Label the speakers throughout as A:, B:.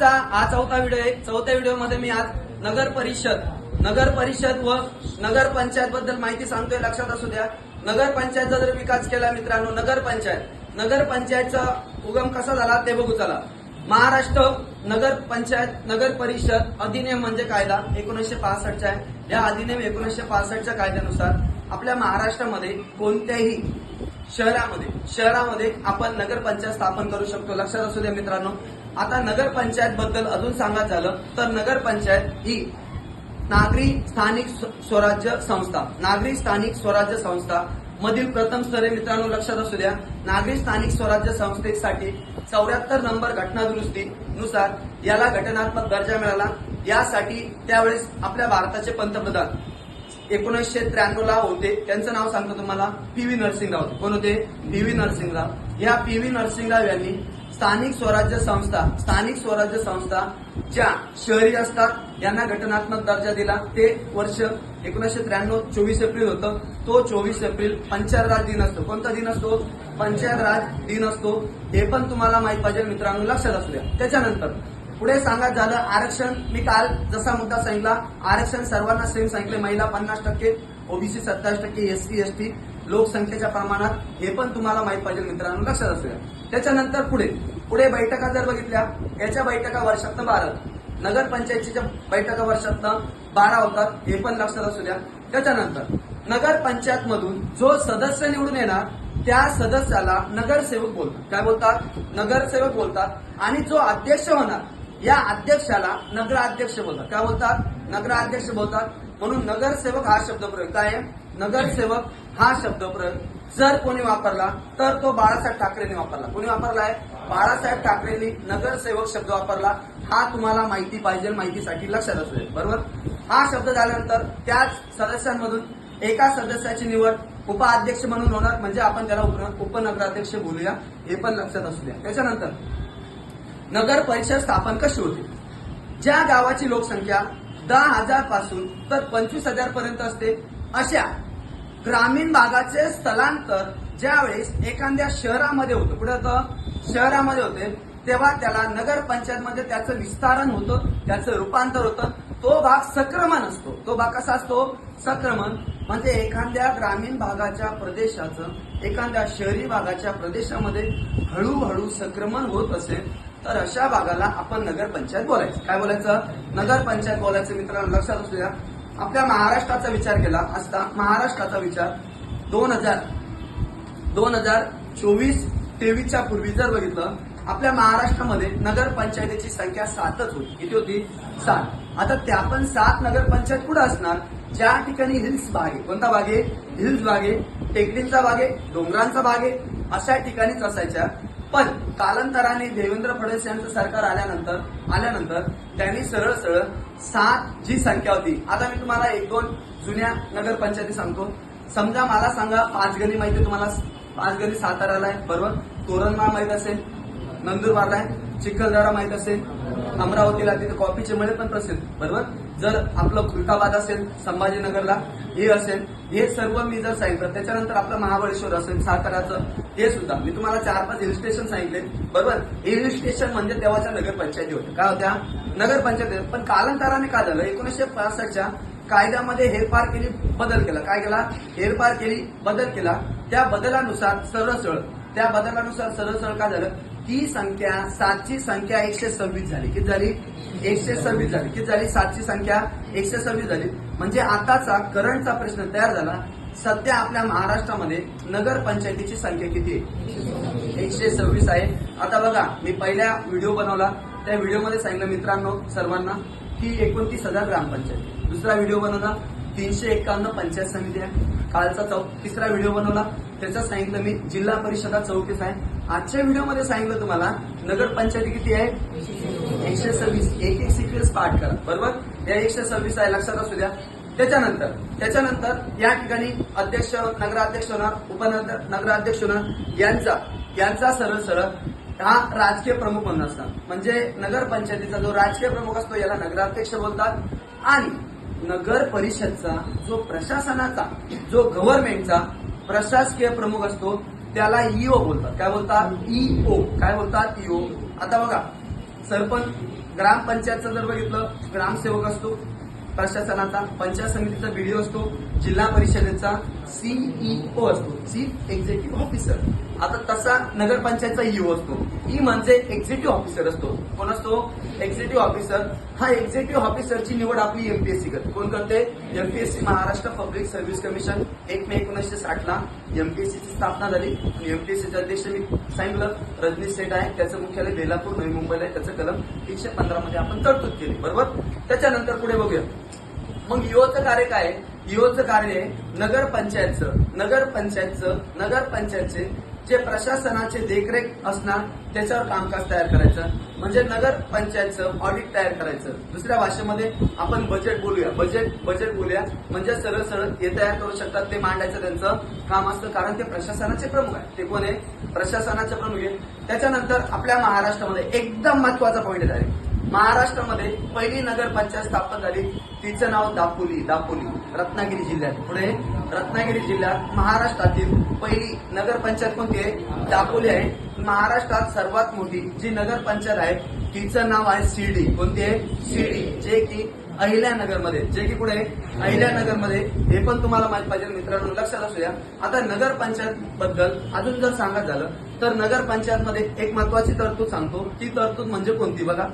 A: आजचा हा चौथा व्हिडिओ आहे चौथ्या व्हिडिओमध्ये मी आज नगर परिषद नगर परिषद व नगर पंचायत बद्दल माहिती सांगतोय लक्षात असू द्या. नगर पंचायतचा जर विकास केला मित्रांनो नगर पंचायत. नगर पंचायतचा उगम कसा झाला ते बघू चला. महाराष्ट्र नगर पंचायत नगर परिषद अधिनियम म्हणजे कायदा? एकोणीसशे पासष्टचा आहे. या अधिनियम एकोणीसशे पासष्टच्या कायद्यानुसार आपल्या महाराष्ट्रामध्ये कोणत्याही शहरामध्ये शहरामध्ये आपण नगर पंचायत स्थापन करू शकतो. लक्षात असू द्या मित्रांनो. आता नगर पंचायत बद्दल अजून सांगायचं झालं तर नगर पंचायत ही नागरी स्थानिक स्व- स्वराज्य संस्था नागरी स्थानिक स्वराज्य संस्था मधील प्रथम स्तरे मित्रांनो लक्षात असू द्या. नागरी स्थानिक स्वराज्य संस्थेसाठी चौऱ्याहत्तर नंबर घटना दुरुस्ती नुसार याला घटनात्मक दर्जा मिळाला. यासाठी त्यावेळेस आपल्या भारताचे पंतप्रधान एकोणीसशे त्र्याण्णव ला होते. त्यांचं नाव सांगतो तुम्हाला. P V Narasimha Rao. होते. कोण होते? P V Narasimha Rao. या पी व्ही नरसिंगराव यांनी स्थानिक स्वराज्य संस्था स्थानिक स्वराज्य संस्था ज्या शहरी असतात यांना घटनात्मक दर्जा दिला. ते वर्ष एकोणीसशे त्र्याण्णव चोवीस एप्रिल होतं. तो चोवीस एप्रिल पंचायत राज दिन असतो. कोणता दिन असतो? पंचायत राज दिन असतो. हे पण तुम्हाला माहीत पाहिजे मित्रांनो. लक्षात असू द्या. त्याच्यानंतर पुढे सांगत झालं आरक्षण. मी काल जसा मुद्दा सांगितला आरक्षण सर्वांना सेम सांगितले महिला पन्नास टक्के ओबीसी सत्तावीस टक्के एसटी एसटी लोकसंख्येच्या प्रमाणात. हे पण तुम्हाला माहीत पाहिजे मित्रांनो लक्षात असू द्या. त्याच्यानंतर पुढे पुढे बैठका जर बघितल्या याच्या बैठका वर्षातनं बारा. नगर पंचायतीच्या बैठका वर्षातनं बारा होतात हे पण लक्षात असू द्या. त्याच्यानंतर नगर पंचायत मधून जो सदस्य निवडून येणार त्या सदस्याला नगरसेवक बोलतात. काय बोलतात? नगरसेवक बोलतात. आणि जो अध्यक्ष होणार या अध्यक्षाला नगराध्यक्ष बोलतात. काय बोलतात? नगराध्यक्ष बोलतात. म्हणून नगरसेवक हा शब्द प्रयोग काय आहे नगरसेवक हा शब्द प्रयोग जर कोणी वापरला तर तो बाळासाहेब ठाकरेंनी वापरला. कोणी वापरलाय? बाळासाहेब ठाकरेंनी नगरसेवक शब्द वापरला. हा तुम्हाला माहिती पाहिजे माहितीसाठी लक्षात असू दे. बरोबर? हा शब्द झाल्यानंतर त्याच सदस्यांमधून एका सदस्याची निवड उपाध्यक्ष म्हणून होणार. म्हणजे आपण त्याला उपनगराध्यक्ष बोलूया. हे पण लक्षात असू द्या. त्याच्यानंतर नगर परिषद स्थापन कशी होते? ज्या गावाची लोकसंख्या दहा हजारपासून तर पंचवीस हजार पर्यंत असते अशा ग्रामीण भागाचे स्थलांतर ज्यावेळेस एखाद्या शहरामध्ये होतं. कुठे होतं? शहरामध्ये होते. तेव्हा त्याला नगर पंचायतमध्ये त्याचं विस्तारण होतं त्याचं रूपांतर होतं. तो भाग संक्रमण असतो. तो भाग कसा असतो? संक्रमण. म्हणजे एखाद्या ग्रामीण भागाच्या प्रदेशाचं एखाद्या शहरी भागाच्या प्रदेशामध्ये हळूहळू संक्रमण होत असेल तर अशा भागाला आपण नगर पंचायत बोलायचं. काय बोलायचं? नगर पंचायत बोलायचं मित्रांनो लक्षात असू द्या. आपल्या महाराष्ट्राचा विचार केला असता महाराष्ट्राचा विचार दोन हजार दोन हजार चोवीस तेवीसच्या पूर्वी जर बघितलं आपल्या महाराष्ट्रामध्ये नगर पंचायतीची संख्या सातच होती. किती होती? सात. आता त्या पण सात नगर पंचायत कुठं असणार? ज्या ठिकाणी हिल्स भाग आहे कोणता भाग आहे हिल्स भाग आहे टेकडींचा भाग आहे डोंगरांचा भाग आहे अशा ठिकाणीच असायच्या. पण कालांतराने देवेंद्र फडणवीस यांचं सरकार आल्यानंतर आल्यानंतर त्यांनी सरळ सरळ सात जी संख्या होती. आता मी तुम्हाला एक दोन जुन्या नगरपंचायती सांगतो. समजा मला सांगा पाच गली माहिती आहे तुम्हाला पाच गली साताराला आहे बरोबर? तोरणमाळ माहीत असेल नंदुरबारला आहे चिखलदरा माहीत असेल अमरावतीला तिथे कॉफीचे मळे पण प्रसिद्ध बरोबर? जर आपलं खुलताबाद असेल संभाजीनगरला हे असेल हे सर्व मी जर सांगितलं त्याच्यानंतर आपलं महाबळेश्वर असेल साताराचं हे सुद्धा. मी तुम्हाला चार पाच हिल स्टेशन सांगितले बरोबर? हिल स्टेशन म्हणजे तेव्हाच्या नगरपंचायती होत्या. काय होत्या? नगरपंचायती पण कालांतराने काय झालं? एकोणीसशे पासष्टच्या कायद्यामध्ये हेरफार केली बदल केला. काय केला? हेरफार केली बदल केला. त्या बदलानुसार सरळ सरळ त्या बदलानुसार सरळ सरळ काय झालं? ती संख्या सातची संख्या एकशे सव्वीस झाली. किती झाली? एकशे सव्वीस झाली. किती झाली? सातची संख्या एकशे सव्वीस झाली. म्हणजे आताचा करंटचा प्रश्न तयार झाला. सध्या आपल्या महाराष्ट्रामध्ये नगर पंचायतीची संख्या किती आहे? एकशे सव्वीस आहे. आता बघा मी पहिल्या व्हिडिओ बनवला. त्या व्हिडिओमध्ये सांगितलं मित्रांनो सर्वांना की एकोणतीस हजार ग्रामपंचायत. दुसरा व्हिडिओ बनवला. तीनशे एक्कावन्न पंचायत समिती आहे. कालचा चौक तिसरा व्हिडिओ बनवला. त्याच्यात सांगितलं मी जिल्हा परिषदा चौकीस आहे. आजच्या व्हिडिओमध्ये सांगितलं तुम्हाला नगर पंचायती किती आहे? एकशे सव्वीस. एक एक सिक्वेन्स पाठ करा. बरोबर? या एकशे सव्वीस आहे लक्षात असू द्या. त्याच्यानंतर त्याच्यानंतर या ठिकाणी अध्यक्ष नगराध्यक्ष होणार उपनगर नगराध्यक्ष होणार. यांचा यांचा सरळ सरळ हा राजकीय प्रमुख म्हणून असतात म्हणजे नगर पंचायतीचा जो राजकीय प्रमुख असतो याला नगराध्यक्ष बोलतात. आणि नगर परिषदचा जो प्रशासनाचा जो गव्हर्नमेंटचा प्रशासकीय प्रमुख असतो त्याला ईओ बोलतात. काय बोलतात? ईओ. काय बोलतात? ईओ. आता बघा सरपंच ग्रामपंचायतचं जर बघितलं ग्रामसेवक असतो प्रशासनाचा पंचायत समितीचा व्हिडिओ असतो जिल्हा परिषदेचा सीईओ असतो चीफ एक्झिक्युटिव्ह ऑफिसर आता तसा नगरपंचायतचा ईओ असतो. ई म्हणजे एक्झिक्युटिव्ह ऑफिसर असतो. कोण असतो? एक्झिक्युटिव्ह ऑफिसर हा एक्झिक्युटिव्ह ऑफिसरची निवड आपली एमपीएससी करते कोण करते? MPSC Maharashtra public service commission एक मे एकोणीसशे साठ ला एमपीएससीची स्थापना झाली. आणि एमपीएससीचे अध्यक्ष मी सांगितलं रजनीश सेठ आहे. त्याचं मुख्यालय बेलापूर नवी मुंबईला आहे. त्याचं कलम तीनशे पंधरा मध्ये आपण तरतूद केली. बरोबर? त्याच्यानंतर पुढे बघूया. मग युवच कार्य काय? युओचं कार्य नगर कार्य आहे नगरपंचायतचं. नगरपंचायतचं नगरपंचायतचे जे प्रशासनाचे देखरेख असणार त्याच्यावर कामकाज तयार करायचं. म्हणजे नगरपंचायतचं ऑडिट तयार करायचं. दुसऱ्या भाषेमध्ये आपण बजेट बोलूया. बजेट बजेट बोलूया. म्हणजे सरळ सरळ हे तयार करू शकतात ते मांडायचं त्यांचं काम असतं. कारण ते प्रशासनाचे प्रमुख आहे ते कोण आहे? प्रशासनाचे प्रमुख आहे त्याच्यानंतर आपल्या महाराष्ट्रामध्ये एकदम महत्त्वाचा पॉईंट आहे. महाराष्ट्रामध्ये पहिली नगरपंचायत स्थापन झाली. तिचं नाव दापोली दापोली. रत्नागिरी जिल्ह्यात. पुढे रत्नागिरी जिल्ह्यात महाराष्ट्रातील पहिली नगरपंचायत कोणती आहे? दापोली आहे. महाराष्ट्रात सर्वात मोठी जी नगरपंचायत आहे तिचं नाव आहे शिर्डी. कोणती आहे? शिर्डी. जे की अहिल्यानगरमध्ये जे की पुढे अहिल्यानगरमध्ये हे पण तुम्हाला माहीत पाहिजे. मित्रांनो लक्षात असू द्या. आता नगरपंचायत बद्दल अजून जर सांगत झालं तर नगरपंचायत मध्ये एक महत्वाची तरतूद सांगतो. ती तरतूद म्हणजे कोणती बघा?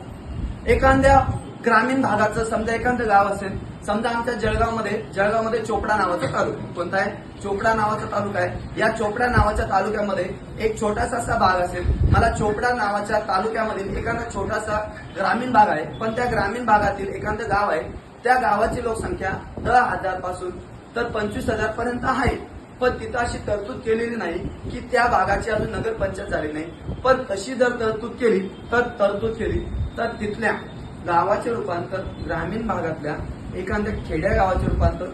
A: एखाद्या ग्रामीण भागाचं समजा एखादं गाव असेल समजा आमच्या जळगावमध्ये जळगावमध्ये चोपडा नावाचा तालुका कोणता आहे? चोपडा नावाचा तालुका आहे. या चोपडा नावाच्या तालुक्यामध्ये एक छोटासा असा भाग असेल. मला चोपडा नावाच्या तालुक्यामधील एखादा छोटासा ग्रामीण भाग आहे. पण त्या ग्रामीण भागातील एखादं गाव आहे. त्या गावाची लोकसंख्या दहा हजारपासून तर पंचवीस हजार पर्यंत आहे. पण तिथं अशी तरतूद केलेली नाही की त्या भागाची अजून नगरपंचायत झाली नाही. पण तशी जर तरतूद केली तर तरतूद केली तर तिथल्या गावाचे रूपांतर ग्रामीण भागातल्या एखाद्या खेड्या गावाचे रूपांतर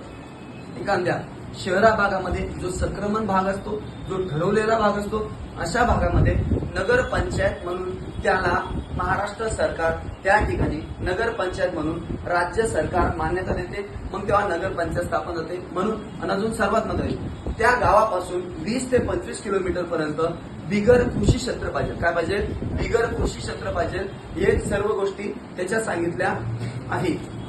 A: एखाद्या शहरा भागामध्ये जो संक्रमण भाग असतो जो ठरवलेला भाग असतो अशा भागामध्ये नगरपंचायत म्हणून त्याला महाराष्ट्र सरकार त्या ठिकाणी नगरपंचायत म्हणून राज्य सरकार मान्यता देते मग तेव्हा नगरपंचायत स्थापन होते म्हणून आणि अजून सर्वात महत्त्वाचे त्या गावापासून वीस ते पंचवीस किलोमीटर पर्यंत बिगर कृषी क्षेत्र पाहिजे. काय पाहिजे? बिगर कृषी क्षेत्र पाहिजे. हे सर्व गोष्टी त्याच्या सांगितल्या आहेत.